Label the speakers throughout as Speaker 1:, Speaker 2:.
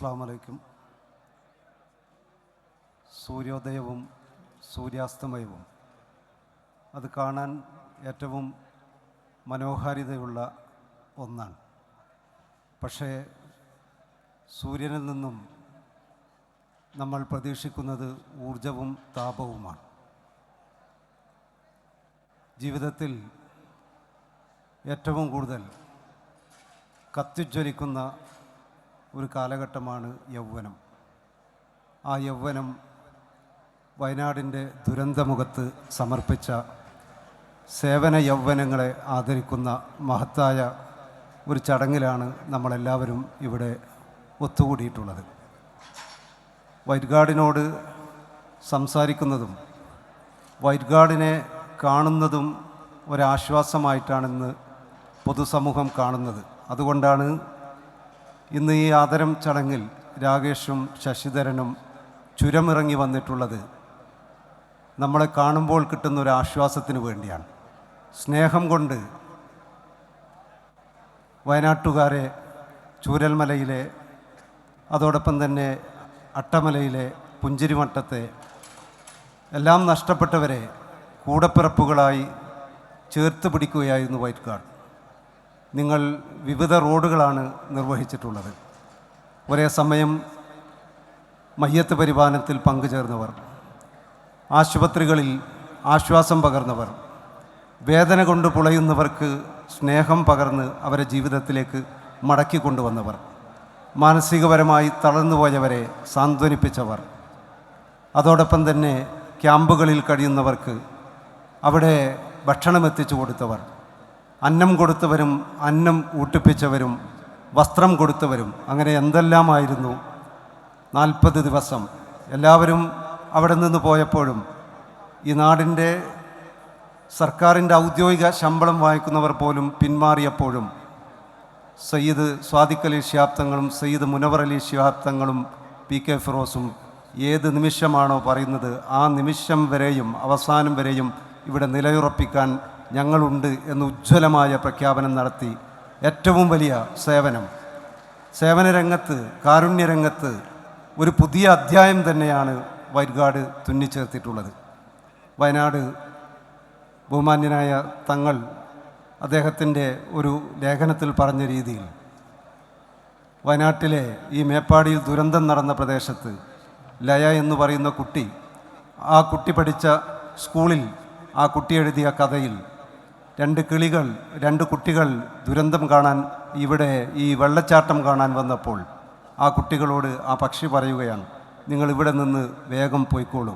Speaker 1: അസ്സാം വലൈക്കും സൂര്യോദയവും സൂര്യാസ്തമയവും. അത് കാണാൻ ഏറ്റവും മനോഹാരിതയുള്ള ഒന്നാണ്. പക്ഷേ സൂര്യനിൽ നിന്നും നമ്മൾ പ്രതീക്ഷിക്കുന്നത് ഊർജവും താപവുമാണ്. ജീവിതത്തിൽ ഏറ്റവും കൂടുതൽ കത്തിജ്വലിക്കുന്ന ഒരു കാലഘട്ടമാണ് യൗവനം. ആ യൗവനം വയനാടിന്റെ ദുരന്തമുഖത്ത് സമർപ്പിച്ച സേവന യൗവനങ്ങളെ ആദരിക്കുന്ന മഹത്തായ ഒരു ചടങ്ങിലാണ് നമ്മളെല്ലാവരും ഇവിടെ ഒത്തുകൂടിയിട്ടുള്ളത്. വൈറ്റ് ഗാർഡിനോട് സംസാരിക്കുന്നതും വൈറ്റ് ഗാർഡിനെ കാണുന്നതും ഒരാശ്വാസമായിട്ടാണിന്ന് പൊതുസമൂഹം കാണുന്നത്. അതുകൊണ്ടാണ് ഇന്ന് ഈ ആദരം ചടങ്ങിൽ രാകേഷും ശശിധരനും ചുരമിറങ്ങി വന്നിട്ടുള്ളത് നമ്മളെ കാണുമ്പോൾ കിട്ടുന്ന ഒരു ആശ്വാസത്തിന് വേണ്ടിയാണ്. സ്നേഹം കൊണ്ട് വയനാട്ടുകാരെ ചൂരൽമലയിലെ അതോടൊപ്പം തന്നെ അട്ടമലയിലെ പുഞ്ചിരിമട്ടത്തെ എല്ലാം നഷ്ടപ്പെട്ടവരെ കൂടപ്പിറപ്പുകളായി ചേർത്ത് പിടിക്കുകയായിരുന്നു വൈറ്റ് ഗാർഡ്. നിങ്ങൾ വിവിധ റോഡുകളാണ് നിർവഹിച്ചിട്ടുള്ളത്. ഒരേ സമയം മയ്യത്ത് പരിപാലനത്തിൽ പങ്കുചേർന്നവർ ആശുപത്രികളിൽ ആശ്വാസം പകർന്നവർ വേദന കൊണ്ട് പുളയുന്നവർക്ക് സ്നേഹം പകർന്ന് അവരെ ജീവിതത്തിലേക്ക് മടക്കി കൊണ്ടുവന്നവർ മാനസികപരമായി തളർന്നുപോയവരെ സാന്ത്വനിപ്പിച്ചവർ അതോടൊപ്പം തന്നെ ക്യാമ്പുകളിൽ കഴിയുന്നവർക്ക് അവിടെ ഭക്ഷണം എത്തിച്ചു കൊടുത്തവർ അന്നം കൊടുത്തവരും അന്നം ഊട്ടിപ്പിച്ചവരും വസ്ത്രം കൊടുത്തവരും അങ്ങനെ എന്തെല്ലാമായിരുന്നു? നാൽപ്പത് ദിവസം. എല്ലാവരും അവിടെ നിന്ന് പോയപ്പോഴും ഈ നാടിന്റെ സർക്കാരിന്റെ ഔദ്യോഗിക ശമ്പളം വാങ്ങിക്കുന്നവർ പോലും പിന്മാറിയപ്പോഴും സയ്യിദ് സ്വാദിഖ് അലി ശിഹാബ്ദങ്ങളും സയ്യിദ് മുനവർ അലി ശിഹാബ്ദങ്ങളും പി കെ ഫിറോസും ഏത് നിമിഷമാണോ പറയുന്നത് ആ നിമിഷം വരെയും അവസാനം വരെയും ഇവിടെ നിലയുറപ്പിക്കാൻ ഞങ്ങളുണ്ട് എന്ന് ഉജ്ജ്വലമായ പ്രഖ്യാപനം നടത്തി ഏറ്റവും വലിയ സേവനം. സേവന രംഗത്ത് കാരുണ്യരംഗത്ത് ഒരു പുതിയ അധ്യായം തന്നെയാണ് വൈറ്റ്ഗാർഡ് തുന്നിച്ചേർത്തിട്ടുള്ളത്. വയനാട് ബഹുമാന്യനായ തങ്ങൾ അദ്ദേഹത്തിന്റെ ഒരു ലേഖനത്തിൽ പറഞ്ഞ രീതിയിൽ വയനാട്ടിലെ ഈ മേപ്പാടിയിൽ ദുരന്തം നടന്ന പ്രദേശത്ത് ലയ എന്ന് പറയുന്ന കുട്ടി ആ കുട്ടി പഠിച്ച സ്കൂളിൽ ആ കുട്ടി എഴുതിയ കഥയിൽ രണ്ട് കിളികൾ രണ്ട് കുട്ടികൾ ദുരന്തം കാണാൻ ഇവിടെ ഈ വെള്ളച്ചാട്ടം കാണാൻ വന്നപ്പോൾ ആ കുട്ടികളോട് ആ പക്ഷി പറയുകയാണ് നിങ്ങൾ ഇവിടെ നിന്ന് വേഗം പോയിക്കോളൂ.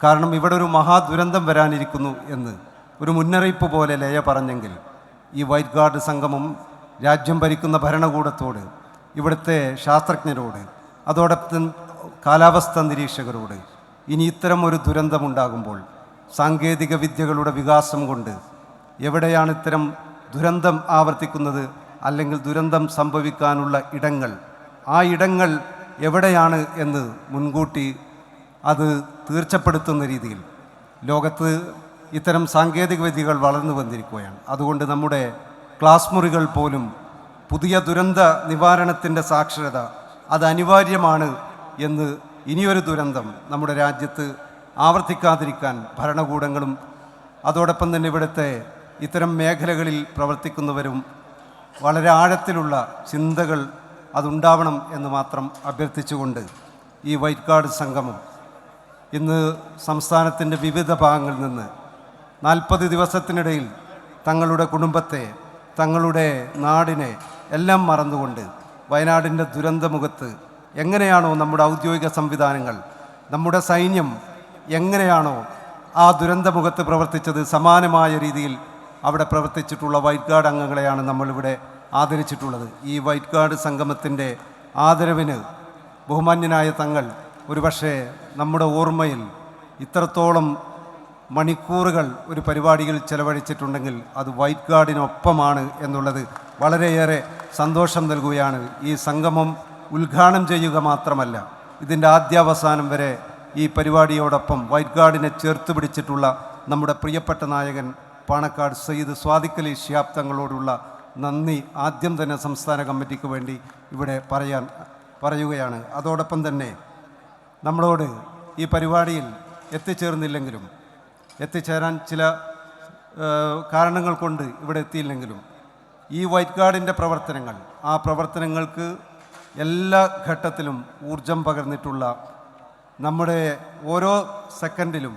Speaker 1: കാരണം ഇവിടെ ഒരു മഹാദുരന്തം വരാനിരിക്കുന്നു എന്ന്. ഒരു മുന്നറിയിപ്പ് പോലെ ലയ പറഞ്ഞെങ്കിൽ ഈ വൈറ്റ് ഗാർഡ് സംഗമം രാജ്യം ഭരിക്കുന്ന ഭരണകൂടത്തോട് ഇവിടുത്തെ ശാസ്ത്രജ്ഞരോട് അതോടൊപ്പം കാലാവസ്ഥ നിരീക്ഷകരോട് ഇനി ഇത്തരം ഒരു ദുരന്തമുണ്ടാകുമ്പോൾ സാങ്കേതിക വിദ്യകളുടെ വികാസം കൊണ്ട് എവിടെയാണ് ഇത്തരം ദുരന്തം ആവർത്തിക്കുന്നത് അല്ലെങ്കിൽ ദുരന്തം സംഭവിക്കാനുള്ള ഇടങ്ങൾ? ആ ഇടങ്ങൾ എവിടെയാണ് എന്ന് മുൻകൂട്ടി അത് തീർച്ചപ്പെടുത്തുന്ന രീതിയിൽ. ലോകത്ത് ഇത്തരം സാങ്കേതിക വിദ്യകൾ വളർന്നു വന്നിരിക്കുകയാണ്. അതുകൊണ്ട് നമ്മുടെ ക്ലാസ് മുറികൾ പോലും പുതിയ ദുരന്ത നിവാരണത്തിന്റെ സാക്ഷരത അത് അനിവാര്യമാണ് എന്ന് ഇനിയൊരു ദുരന്തം നമ്മുടെ രാജ്യത്ത് ആവർത്തിക്കാതിരിക്കാൻ ഭരണകൂടങ്ങളും അതോടൊപ്പം തന്നെ ഇവിടുത്തെ ഇത്തരം മേഖലകളിൽ പ്രവർത്തിക്കുന്നവരും വളരെ ആഴത്തിലുള്ള ചിന്തകൾ അതുണ്ടാവണം എന്ന് മാത്രം അഭ്യർത്ഥിച്ചുകൊണ്ട് ഈ വൈറ്റ് കാർഡ് സംഗമം ഇന്ന് സംസ്ഥാനത്തിന്റെ വിവിധ ഭാഗങ്ങളിൽ നിന്ന് നാൽപ്പത് ദിവസത്തിനിടയിൽ തങ്ങളുടെ കുടുംബത്തെ തങ്ങളുടെ നാടിനെ എല്ലാം മറന്നുകൊണ്ട് വയനാടിന്റെ ദുരന്തമുഖത്ത് എങ്ങനെയാണോ നമ്മുടെ ഔദ്യോഗിക സംവിധാനങ്ങൾ നമ്മുടെ സൈന്യം എങ്ങനെയാണോ ആ ദുരന്തമുഖത്ത് പ്രവർത്തിച്ചത് സമാനമായ രീതിയിൽ അവിടെ പ്രവർത്തിച്ചിട്ടുള്ള വൈറ്റ് ഗാർഡ് അംഗങ്ങളെയാണ് നമ്മളിവിടെ ആദരിച്ചിട്ടുള്ളത്. ഈ വൈറ്റ് ഗാർഡ് സംഗമത്തിന്റെ ആദരവിന് ബഹുമാന്യനായ തങ്ങൾ ഒരുപക്ഷെ നമ്മുടെ ഓർമ്മയിൽ ഇത്രത്തോളം മണിക്കൂറുകൾ ഒരു പരിപാടിയിൽ ചെലവഴിച്ചിട്ടുണ്ടെങ്കിൽ അത് വൈറ്റ് ഗാർഡിനൊപ്പമാണ് എന്നുള്ളത് വളരെയേറെ സന്തോഷം നൽകുകയാണ്. ഈ സംഗമം ഉദ്ഘാടനം ചെയ്യുക മാത്രമല്ല ഇതിന്റെ ആദ്യാവസാനം വരെ ഈ പരിപാടിയോടൊപ്പം വൈറ്റ് ഗാർഡിനെ ചേർത്ത് പിടിച്ചിട്ടുള്ള നമ്മുടെ പ്രിയപ്പെട്ട നായകൻ പാണക്കാട് സയ്യിദ് സ്വാദിക്കലി ഷിയാബ് തങ്ങളോടുള്ള നന്ദി ആദ്യം തന്നെ സംസ്ഥാന കമ്മിറ്റിക്ക് വേണ്ടി ഇവിടെ പറയാൻ പറയുകയാണ്. അതോടൊപ്പം തന്നെ നമ്മളോട് ഈ പരിപാടിയിൽ എത്തിച്ചേർന്നില്ലെങ്കിലും എത്തിച്ചേരാൻ ചില കാരണങ്ങൾ കൊണ്ട് ഇവിടെ എത്തിയില്ലെങ്കിലും ഈ വൈറ്റ് ഗാർഡിന്റെ പ്രവർത്തനങ്ങൾ ആ പ്രവർത്തനങ്ങൾക്ക് എല്ലാ ഘട്ടത്തിലും ഊർജം പകർന്നിട്ടുള്ള നമ്മുടെ ഓരോ സെക്കൻഡിലും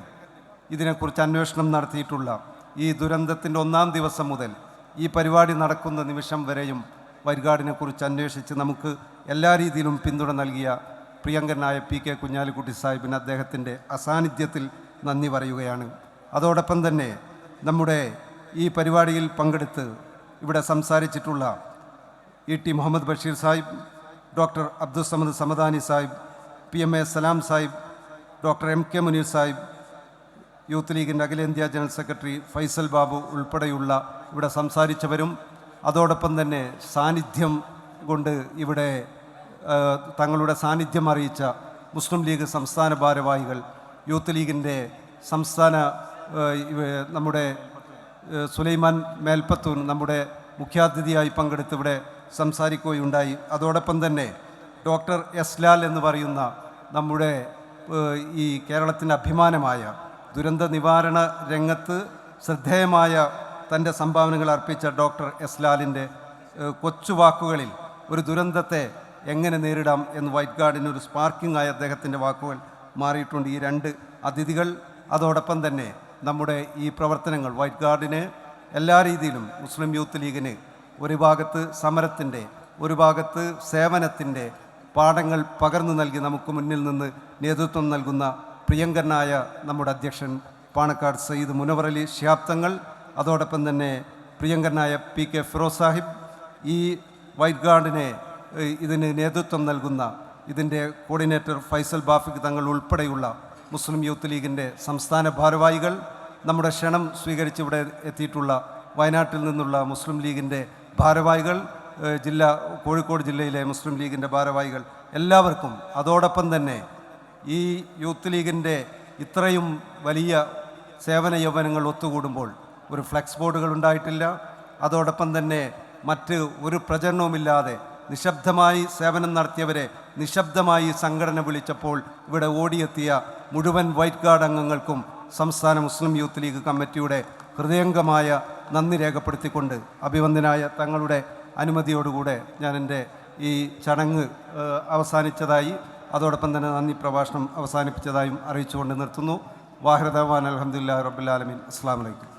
Speaker 1: ഇതിനെക്കുറിച്ച് അന്വേഷണം നടത്തിയിട്ടുള്ള ഈ ദുരന്തത്തിന്റെ ഒന്നാം ദിവസം മുതൽ ഈ പരിപാടി നടക്കുന്ന നിമിഷം വരെയും വരികാടിനെക്കുറിച്ച് കുറിച്ച് അന്വേഷിച്ച് നമുക്ക് എല്ലാ രീതിയിലും പിന്തുണ നൽകിയ പ്രിയങ്കരനായ പി കെ കുഞ്ഞാലിക്കുട്ടി സാഹിബിന് അദ്ദേഹത്തിന്റെ അസാന്നിധ്യത്തിൽ നന്ദി പറയുകയാണ്. അതോടൊപ്പം തന്നെ നമ്മുടെ ഈ പരിപാടിയിൽ പങ്കെടുത്ത് ഇവിടെ സംസാരിച്ചിട്ടുള്ള E T Muhammad Basheer Sahib doctor Abdul Samad Samadani Sahib P M A Salam Sahib doctor M K Muneer Sahib youth ലീഗിന്റെ അഖിലേന്ത്യാ ജനറൽ സെക്രട്ടറി ഫൈസൽ ബാബു ഉൾപ്പെടെയുള്ള ഇവിടെ സംസാരിച്ചവരും അതോടൊപ്പം തന്നെ സാന്നിധ്യം കൊണ്ട് ഇവിടെ തങ്ങളുടെ സാന്നിധ്യം അറിയിച്ച മുസ്ലിം ലീഗ് സംസ്ഥാന ഭാരവാഹികൾ യൂത്ത് ലീഗിന്റെ സംസ്ഥാന നമ്മുടെ സുലൈമാൻ മേൽപ്പത്തൂൻ നമ്മുടെ മുഖ്യാതിഥിയായി പങ്കെടുത്ത് ഇവിടെ സംസാരിക്കുകയുണ്ടായി. അതോടൊപ്പം തന്നെ ഡോക്ടർ എസ് ലാൽ എന്ന് പറയുന്ന നമ്മുടെ ഈ കേരളത്തിന്റെ അഭിമാനമായ ദുരന്ത നിവാരണ രംഗത്ത് ശ്രദ്ധേയമായ തന്റെ സംഭാവനകൾ അർപ്പിച്ച ഡോക്ടർ എസ് ലാലിന്റെ കൊച്ചുവാക്കുകളിൽ കൊച്ചു വാക്കുകളിൽ ഒരു ദുരന്തത്തെ എങ്ങനെ നേരിടാം എന്ന് വൈറ്റ് ഗാർഡിന് ഒരു സ്പാർക്കിംഗ് ആയ അദ്ദേഹത്തിന്റെ വാക്കുകൾ മാറിയിട്ടുണ്ട്. ഈ രണ്ട് അതിഥികൾ അതോടൊപ്പം തന്നെ നമ്മുടെ ഈ പ്രവർത്തനങ്ങൾ വൈറ്റ് ഗാർഡിന് എല്ലാ രീതിയിലും മുസ്ലിം യൂത്ത് ലീഗിന് ഒരു ഭാഗത്ത് സമരത്തിന്റെ ഒരു ഭാഗത്ത് സേവനത്തിന്റെ പാഠങ്ങൾ പകർന്നു നൽകി നമുക്ക് മുന്നിൽ നിന്ന് നേതൃത്വം നൽകുന്ന പ്രിയങ്കരനായ നമ്മുടെ അധ്യക്ഷൻ പാണക്കാട് സയ്യിദ് മുനവറലി ശിഹാബ് അതോടൊപ്പം തന്നെ പ്രിയങ്കരനായ പി കെ ഫിറോസ് സാഹിബ് ഈ വൈറ്റ് ഗാർഡിനെ ഇതിന് നേതൃത്വം നൽകുന്ന ഇതിന്റെ കോർഡിനേറ്റർ ഫൈസൽ ബാഫിക് തങ്ങൾ ഉൾപ്പെടെയുള്ള മുസ്ലിം യൂത്ത് ലീഗിന്റെ സംസ്ഥാന ഭാരവാഹികൾ നമ്മുടെ ക്ഷണം സ്വീകരിച്ച് ഇവിടെ എത്തിയിട്ടുള്ള വയനാട്ടിൽ നിന്നുള്ള മുസ്ലിം ലീഗിന്റെ ഭാരവാഹികൾ ജില്ല കോഴിക്കോട് ജില്ലയിലെ മുസ്ലിം ലീഗിന്റെ ഭാരവാഹികൾ എല്ലാവർക്കും അതോടൊപ്പം തന്നെ ഈ യൂത്ത് ലീഗിന്റെ ഇത്രയും വലിയ സേവന യൗവനങ്ങൾ ഒത്തുകൂടുമ്പോൾ ഒരു ഫ്ലെക്സ് ബോർഡുകൾ ഉണ്ടായിട്ടില്ല. അതോടൊപ്പം തന്നെ മറ്റ് ഒരു പ്രചരണവുമില്ലാതെ നിശബ്ദമായി സേവനം നടത്തിയവരെ നിശബ്ദമായി സംഘടന വിളിച്ചപ്പോൾ ഇവിടെ ഓടിയെത്തിയ മുഴുവൻ വൈറ്റ് ഗാർഡ് അംഗങ്ങൾക്കും സംസ്ഥാന മുസ്ലിം യൂത്ത് ലീഗ് കമ്മിറ്റിയുടെ ഹൃദയംഗമായ നന്ദി രേഖപ്പെടുത്തിക്കൊണ്ട് അഭിവന്ദനായ തങ്ങളുടെ അനുമതിയോടുകൂടെ ഞാൻ എന്റെ ഈ ചടങ്ങ് അവസാനിച്ചതായി അതോടൊപ്പം തന്നെ നന്ദി പ്രഭാഷണം അവസാനിപ്പിച്ചതായും അറിയിച്ചുകൊണ്ട് നിർത്തുന്നു. വാഹിർദവാൻ അലഹമുല്ലാ റബ്ബുലാലമീൻ അസ്സാം വലൈക്കും